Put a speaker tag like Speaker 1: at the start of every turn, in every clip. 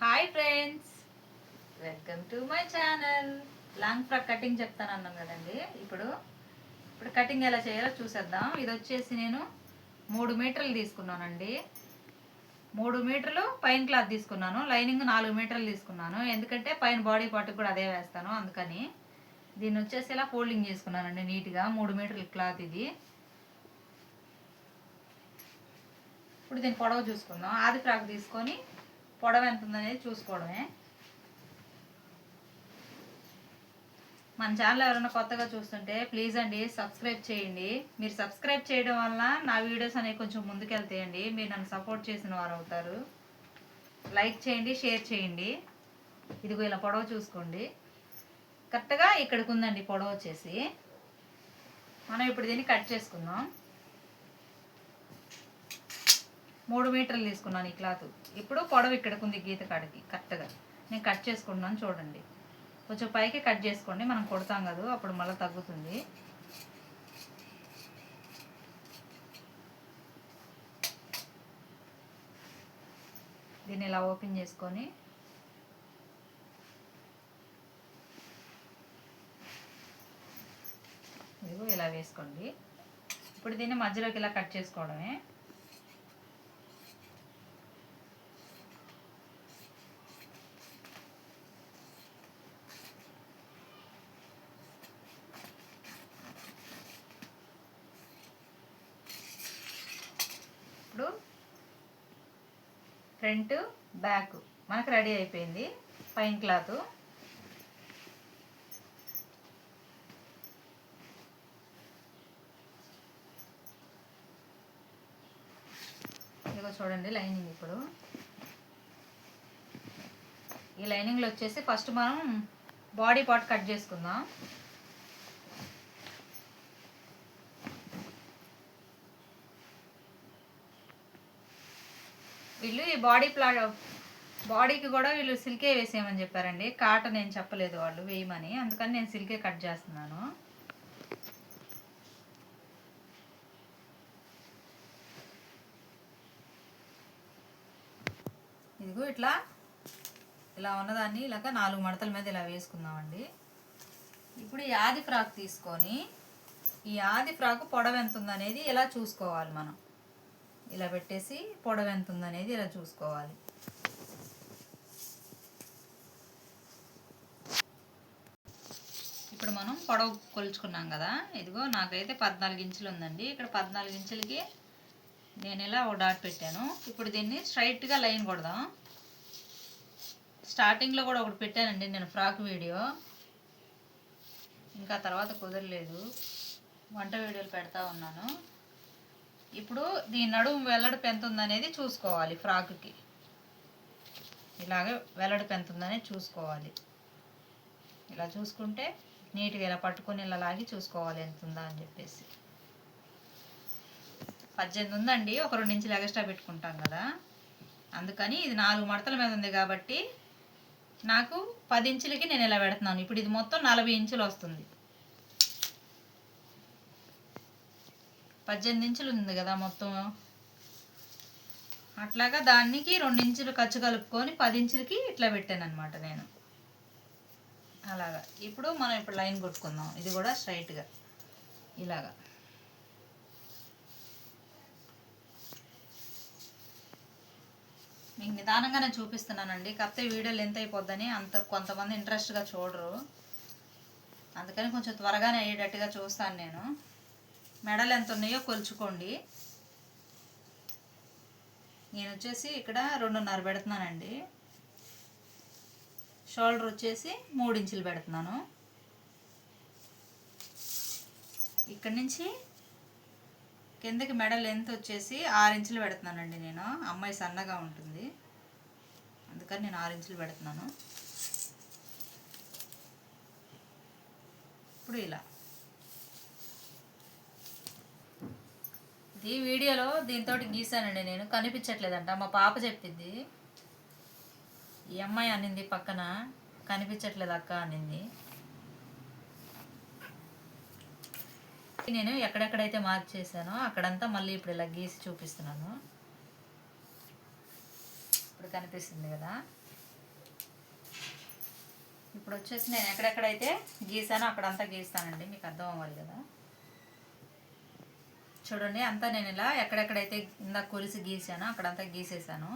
Speaker 1: Hi friends welcome to my channel long frock cutting చెప్తాను అన్నాం కదండి. ఇప్పుడు ఇప్పుడు కటింగ్ ఎలా చేయాలో చూసేద్దాం. ఇది వచ్చేసి నేను మూడు మీటర్లు తీసుకున్నానండి. మూడు మీటర్లు పైన క్లాత్ తీసుకున్నాను. లైనింగ్ నాలుగు మీటర్లు తీసుకున్నాను. ఎందుకంటే పైన బాడీ పార్ట్కి కూడా అదే వేస్తాను అందుకని. దీన్ని వచ్చేసి ఇలా ఫోల్డింగ్ చేసుకున్నానండి నీట్గా. మూడు మీటర్ల క్లాత్ ఇది. ఇప్పుడు దీని పొడవు చూసుకుందాం. ఆది ఫ్రాక్ తీసుకొని పొడవు ఎంత ఉందనేది చూసుకోవడమే. మన ఛానల్ ఎవరైనా కొత్తగా చూస్తుంటే ప్లీజ్ అండి సబ్స్క్రైబ్ చేయండి. మీరు సబ్స్క్రైబ్ చేయడం వల్ల నా వీడియోస్ అనేవి కొంచెం ముందుకెళ్తాయండి. మీరు నన్ను సపోర్ట్ చేసిన వారు అవుతారు. లైక్ చేయండి షేర్ చేయండి. ఇదిగో ఇలా పొడవ చూసుకోండి. కరెక్ట్గా ఇక్కడికి ఉందండి పొడవ వచ్చేసి. మనం ఇప్పుడు దీన్ని కట్ చేసుకుందాం. మూడు మీటర్లు తీసుకున్నాను ఈ క్లాత్. ఇప్పుడు పొడవు ఇక్కడికి ఉంది గీత కాడికి కరెక్ట్గా. నేను కట్ చేసుకుంటున్నాను చూడండి. కొంచెం పైకి కట్ చేసుకోండి మనం కొడతాం కదా అప్పుడు మళ్ళీ తగ్గుతుంది. దీన్ని ఇలా ఓపెన్ చేసుకొని ఇదిగో ఇలా వేసుకోండి. ఇప్పుడు దీన్ని మధ్యలోకి ఇలా కట్ చేసుకోవడమే ఇప్పుడు ఫ్రంట్ బ్యాక్. మనకు రెడీ అయిపోయింది. పైన క్లాత్. ఇదిగో చూడండి లైనింగ్ ఇప్పుడు. ఈ లైనింగ్లో వచ్చేసి ఫస్ట్ మనం బాడీ పార్ట్ కట్ చేసుకుందాం. బాడీ ప్లా బాడీకి కూడా వీళ్ళు సిల్కే వేసేయమని చెప్పారండి. కాటన్ నేను చెప్పలేదు వాళ్ళు వేయమని. అందుకని నేను సిల్కే కట్ చేస్తున్నాను. ఇదిగో ఇట్లా ఇలా ఉన్నదాన్ని ఇలాగ నాలుగు మడతల మీద ఇలా వేసుకుందామండి. ఇప్పుడు ఈ ఆది ఫ్రాక్ తీసుకొని ఈ ఆది ఫ్రాక్ పొడవు ఎంత ఉందనేది ఇలా చూసుకోవాలి మనం? ఇలా పెట్టేసి పొడవు ఎంత ఉందనేది ఇలా చూసుకోవాలి. ఇప్పుడు మనం పొడవు కొలుచుకున్నాం కదా ఇదిగో నాకైతే పద్నాలుగు ఇంచులు ఉందండి. ఇక్కడ పద్నాలుగు ఇంచులకి నేను ఇలా ఒక డాట్ పెట్టాను. ఇప్పుడు దీన్ని స్ట్రైట్గా లైన్ కొడదాం. స్టార్టింగ్లో కూడా ఒకటి పెట్టానండి నేను ఫ్రాక్ వీడియో. ఇంకా తర్వాత కుదరలేదు. వంట వీడియోలు పెడతా ఉన్నాను. ఇప్పుడు దీని నడుము వెల్లడి పెంతుందనేది చూసుకోవాలి ఫ్రాక్కి. ఇలాగే వెల్లడి పెంతుందనేది చూసుకోవాలి. ఇలా చూసుకుంటే నీట్గా ఇలా పట్టుకొని ఇలా లాగి చూసుకోవాలి ఎంత ఉందా అని చెప్పేసి. పద్దెనిమిది ఉందండి ఒక రెండు ఇంచులు ఎగస్ట్రా పెట్టుకుంటాం కదా. అందుకని ఇది నాలుగు మడతల మీద ఉంది కాబట్టి నాకు పది ఇంచులకి నేను ఇలా పెడుతున్నాను. ఇప్పుడు ఇది మొత్తం నలభై ఇంచులు వస్తుంది. పద్దెనిమిది ఇంచులు ఉంది కదా మొత్తం. అట్లాగా దానికి రెండు ఇంచులు ఖర్చు కలుపుకొని పది ఇంచులకి ఇట్లా పెట్టాను అనమాట నేను. అలాగా. ఇప్పుడు మనం ఇప్పుడు లైన్ కొట్టుకుందాం. ఇది కూడా స్ట్రైట్గా. ఇలాగా. మీకు నిదానంగానే చూపిస్తున్నానండి. కాకపోతే వీడియో లెంత్ అయిపోద్దని అంత కొంతమంది ఇంట్రెస్ట్గా చూడరు. అందుకని కొంచెం త్వరగానే అయ్యేటట్టుగా చూస్తాను నేను. మెడలు ఎంత ఉన్నాయో కొలుచుకోండి. నేను వచ్చేసి ఇక్కడ రెండున్నర పెడుతున్నానండి. షోల్డర్ వచ్చేసి మూడు ఇంచులు పెడుతున్నాను. ఇక్కడ నుంచి కిందకి మెడ లెంత్ వచ్చేసి ఆరు ఇంచులు పెడుతున్నానండి నేను. అమ్మాయి సన్నగా ఉంటుంది. అందుకని నేను ఆరు ఇంచులు పెడుతున్నాను. ఇప్పుడు ఇలా. ఈ వీడియోలో దీంతో గీసానండి నేను. కనిపించట్లేదంట. మా పాప చెప్పింది. ఈ అమ్మాయి అనింది పక్కన. కనిపించట్లేదు అక్క అనింది. నేను ఎక్కడెక్కడైతే మార్క్ చేశానో అక్కడంతా మళ్ళీ ఇప్పుడు ఇలా గీసి చూపిస్తున్నాను. ఇప్పుడు కనిపిస్తుంది కదా. ఇప్పుడు వచ్చేసి నేను ఎక్కడెక్కడైతే గీసానో అక్కడంతా గీస్తానండి. మీకు అర్థం అవ్వాలి కదా. చూడండి అంతా నేను ఇలా ఎక్కడెక్కడైతే ఇందాక కొలిసి గీసానో అక్కడంతా గీసేసాను.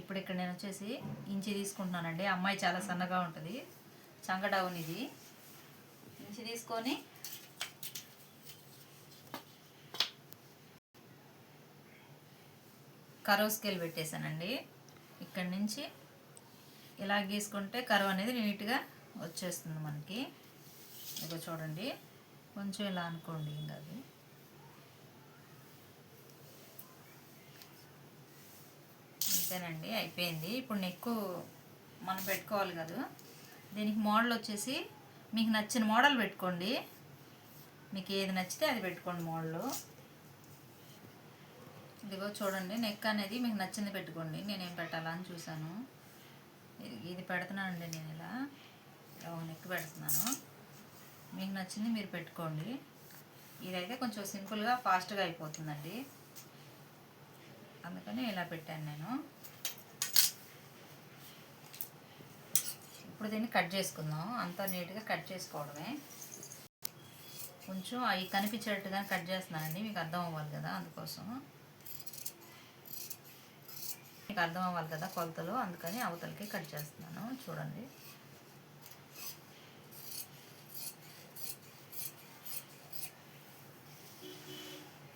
Speaker 1: ఇప్పుడు ఇక్కడ నేను వచ్చేసి ఇంచి తీసుకుంటున్నానండి. అమ్మాయి చాలా సన్నగా ఉంటుంది. చంగడౌన్ ఇది. ఇంచి తీసుకొని కరవ్ స్కేల్ పెట్టేశానండి. ఇక్కడ నుంచి ఇలా గీసుకుంటే కరువు అనేది నీట్గా వచ్చేస్తుంది మనకి. ఇక చూడండి. కొంచెం ఇలా అనుకోండి ఇంకా అది. అంతేనండి అయిపోయింది. ఇప్పుడు నెక్కు మనం పెట్టుకోవాలి కదా. దీనికి మోడల్ వచ్చేసి మీకు నచ్చిన మోడల్ పెట్టుకోండి. మీకు ఏది నచ్చితే అది పెట్టుకోండి మోడల్. ఇదిగో చూడండి నెక్ అనేది మీకు నచ్చింది పెట్టుకోండి. నేనేం పెట్టాలా అని చూశాను. ఇది- ఇది పెడుతున్నానండి నేను ఇలా. ఇలా నెక్ పెడుతున్నాను. మీకు నచ్చింది మీరు పెట్టుకోండి. ఇదైతే కొంచెం సింపుల్గా ఫాస్ట్గా అయిపోతుందండి. అందుకని ఇలా పెట్టాను నేను. ఇప్పుడు దీన్ని కట్ చేసుకుందాం. అంతా నీట్గా కట్ చేసుకోవడమే. కొంచెం అవి కనిపించేటట్టుగా కట్ చేస్తున్నానండి. మీకు అర్థం అవ్వాలి కదా అందుకోసం. మీకు అర్థం అవ్వాలి కదా కొలతలు. అందుకని అవతలకి కట్ చేస్తున్నాను. చూడండి.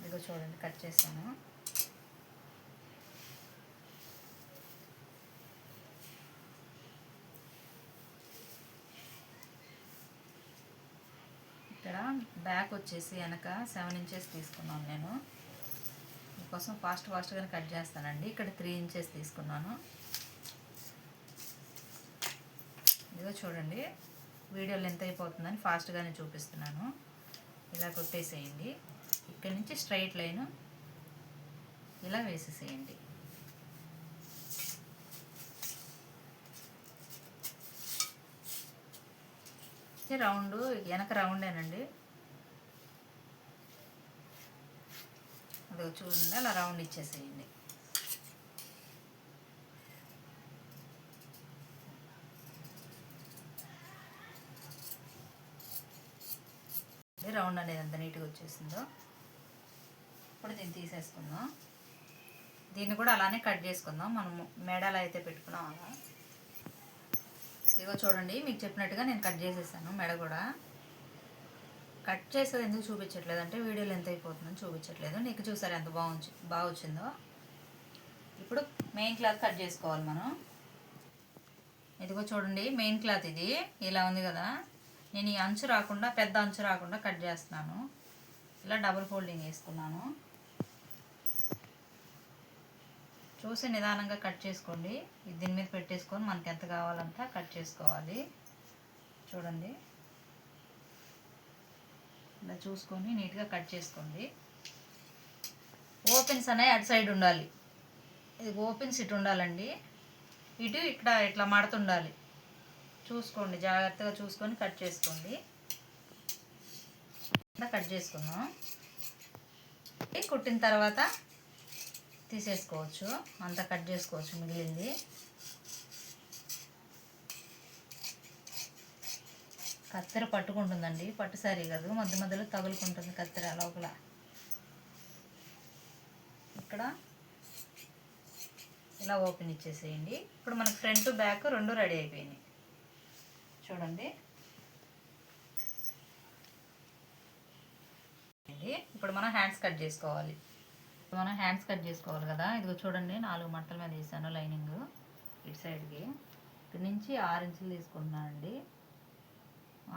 Speaker 1: ఇదిగో చూడండి కట్ చేశాను ఇక్కడ బ్యాక్ వచ్చేసి వెనక సెవెన్ ఇంచెస్ తీసుకున్నాను నేను. మీకోసం ఫాస్ట్ ఫాస్ట్గా కట్ చేస్తానండి. ఇక్కడ త్రీ ఇంచెస్ తీసుకున్నాను. ఇదిగో చూడండి. వీడియో లెంత్ అయిపోతుందని ఫాస్ట్గానే చూపిస్తున్నాను. ఇలా కొట్టేసేయండి. ఇక్కడ నుంచి స్ట్రైట్ లైన్ ఇలా వేసేసేయండి. రౌండ్ వెనక రౌండేనండి. అది చూడండి అలా రౌండ్ ఇచ్చేసేయండి. రౌండ్ అనేది ఎంత నీట్గా వచ్చేసిందో. ఇప్పుడు దీన్ని తీసేసుకుందాం. దీన్ని కూడా అలానే కట్ చేసుకుందాం. మనం మెడలు అయితే పెట్టుకున్నాం అలా. ఇదిగో చూడండి మీకు చెప్పినట్టుగా నేను కట్ చేసేసాను మెడ కూడా. కట్ చేసేది ఎందుకు చూపించట్లేదు? అంటే వీడియోలో ఎంత అయిపోతుందని చూపించట్లేదు. నీకు చూసారు ఎంత బాగుంచి బాగా వచ్చిందో? ఇప్పుడు మెయిన్ క్లాత్ కట్ చేసుకోవాలి మనం. ఇదిగో చూడండి మెయిన్ క్లాత్ ఇది. ఇలా ఉంది కదా. నేను ఈ అంచు రాకుండా పెద్ద అంచు రాకుండా కట్ చేస్తున్నాను. ఇలా డబుల్ ఫోల్డింగ్ వేసుకున్నాను. చూసి నిదానంగా కట్ చేసుకోండి. దీని మీద పెట్టేసుకొని మనకి ఎంత కావాలంటే కట్ చేసుకోవాలి. చూడండి. ఇలా చూసుకొని నీట్గా కట్ చేసుకోండి. ఓపెన్స్ అనేవి అటు సైడ్ ఉండాలి. ఇది ఓపెన్స్ ఇటు ఉండాలండి. ఇటు ఇక్కడ ఇట్లా మడుతుండాలి. చూసుకోండి జాగ్రత్తగా చూసుకొని కట్ చేసుకోండి. కట్ చేసుకుందాం. కుట్టిన తర్వాత తీసేసుకోవచ్చు. అంతా కట్ చేసుకోవచ్చు మిగిలింది. కత్తెర పట్టుకుంటుందండి. పట్టు సారీ కాదు మధ్య మధ్యలో తగులుకుంటుంది కత్తెర లోపల. ఇక్కడ ఇలా ఓపెన్ ఇచ్చేసేయండి. ఇప్పుడు మనకు ఫ్రంట్ బ్యాక్ రెండు రెడీ అయిపోయినాయి. చూడండి. ఇప్పుడు మనం హ్యాండ్స్ కట్ చేసుకోవాలి. ఇప్పుడు మనం హ్యాండ్స్ కట్ చేసుకోవాలి కదా. ఇదిగో చూడండి నాలుగు మట్టల మీద వేసాను లైనింగ్ ఇటు సైడ్కి. ఇక్కడి నుంచి ఆరు ఇంచులు తీసుకుంటున్నానండి.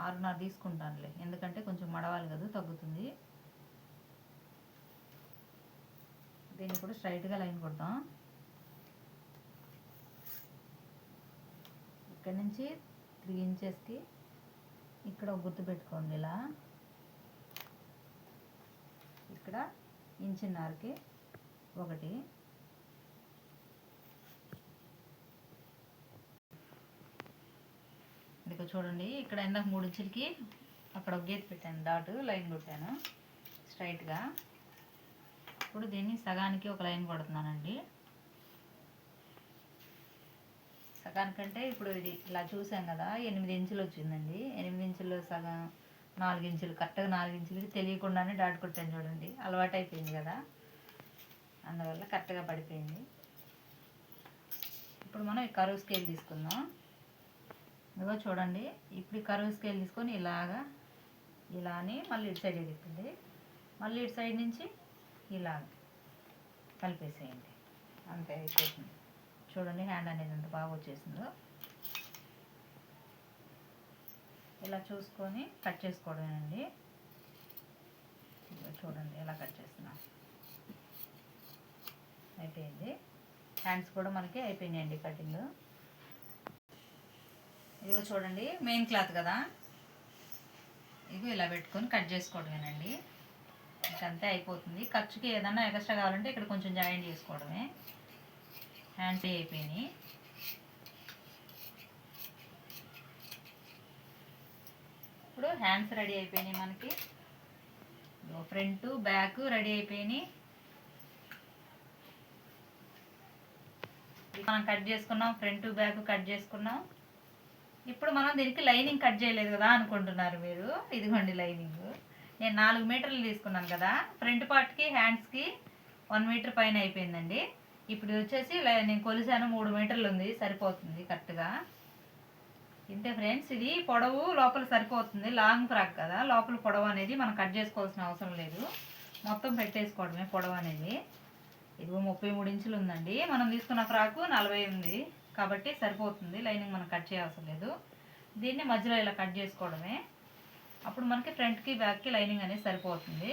Speaker 1: ఆరున్నర తీసుకుంటానులే. ఎందుకంటే కొంచెం మడవాలి కదా తగ్గుతుంది. దీన్ని కూడా స్ట్రైట్గా లైన్ కొడదాం ఇక్కడ నుంచి త్రీ ఇంచెస్కి ఇక్కడ గుర్తు పెట్టుకోండి ఇలా. ఇక్కడ ఇంచున్నరకి ఒకటి. ఇదిగో చూడండి ఇక్కడ ఇందాక మూడు ఇంచులకి అక్కడ ఒక గీత పెట్టాను డాట్ లైన్ కొట్టాను స్ట్రైట్గా ఇప్పుడు దీన్ని సగానికి ఒక లైన్ కొడుతున్నానండి. సగానికంటే ఇప్పుడు ఇది ఇలా చూసాం కదా ఎనిమిది ఇంచులు వచ్చిందండి. ఎనిమిది ఇంచులు సగం నాలుగు ఇంచులు కరెక్ట్గా నాలుగు ఇంచులకి తెలియకుండానే డాట్ కొట్టాను చూడండి. అలవాటు అయిపోయింది కదా. అందువల్ల కరెక్ట్గా పడిపోయింది. ఇప్పుడు మనం ఈ కరువు స్కేల్ తీసుకుందాం. ఇదిగో చూడండి ఇప్పుడు ఈ కరువు స్కేల్ తీసుకొని ఇలాగా ఇలా అని మళ్ళీ ఇటు సైడ్ తిప్పండి. మళ్ళీ ఇటు సైడ్ నుంచి ఇలా కలిపేసేయండి. అంతే అయిపోతుంది. చూడండి హ్యాండ్ అనేది ఎంత బాగా వచ్చేసిందో. ఇలా చూసుకొని కట్ చేసుకోవడమేనండి. చూడండి ఎలా కట్ చేస్తున్నాం. అయిపోయింది. హ్యాండ్స్ కూడా మనకి అయిపోయినాయండి కటింగ్ ఇదిగో చూడండి మెయిన్ క్లాత్ కదా. ఇదిగో ఇలా పెట్టుకొని కట్ చేసుకోవడమేనండి. ఇంకంతే అయిపోతుంది. ఖర్చుకి ఏదన్నా ఎక్స్ట్రా కావాలంటే ఇక్కడ కొంచెం జాయిన్ చేసుకోవడమే. హ్యాండ్స్ అయిపోయినాయి. ఇప్పుడు హ్యాండ్స్ రెడీ అయిపోయినాయి మనకి. ఫ్రంట్ బ్యాక్ రెడీ అయిపోయినాయి. మనం కట్ చేసుకున్నాం ఫ్రంట్ బ్యాక్ కట్ చేసుకున్నాం. ఇప్పుడు మనం దీనికి లైనింగ్ కట్ చేయలేదు కదా అనుకుంటున్నారు మీరు. ఇదిగోండి లైనింగ్. నేను నాలుగు మీటర్లు తీసుకున్నాను కదా. ఫ్రంట్ పార్ట్కి హ్యాండ్స్కి వన్ మీటర్ పైన అయిపోయిందండి. ఇప్పుడు వచ్చేసి నేను కొలిసాను మూడు మీటర్లు ఉంది. సరిపోతుంది కరెక్ట్గా ఇంతే ఫ్రెండ్స్ ఇది పొడవు లోపల సరిపోతుంది. లాంగ్ ఫ్రాక్ కదా. లోపల పొడవు అనేది మనం కట్ చేసుకోవాల్సిన అవసరం లేదు. మొత్తం పెట్టేసుకోవడమే పొడవు అనేది. ఇదిగో ముప్పై మూడు ఇంచులు ఉందండి. మనం తీసుకున్న ఫ్రాకు నలభై ఉంది. కాబట్టి సరిపోతుంది. లైనింగ్ మనం కట్ చేయవసరం లేదు. దీన్ని మధ్యలో ఇలా కట్ చేసుకోవడమే. అప్పుడు మనకి ఫ్రంట్కి బ్యాక్కి లైనింగ్ అనేది సరిపోతుంది.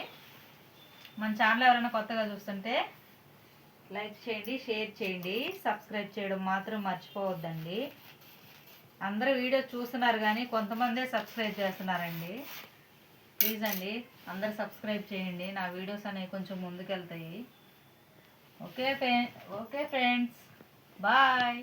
Speaker 1: మన ఛానల్ ఎవరైనా కొత్తగా చూస్తుంటే లైక్ చేయండి షేర్ చేయండి సబ్స్క్రైబ్ చేయడం మాత్రం మర్చిపోవద్దండి. అందరూ వీడియో చూస్తున్నారు కానీ కొంతమందే సబ్స్క్రైబ్ చేస్తున్నారండి. ప్లీజ్ అండి అందరు సబ్స్క్రైబ్ చేయండి. నా వీడియోస్ అనేవి కొంచెం ముందుకెళ్తాయి. Okay friend okay friends. Bye.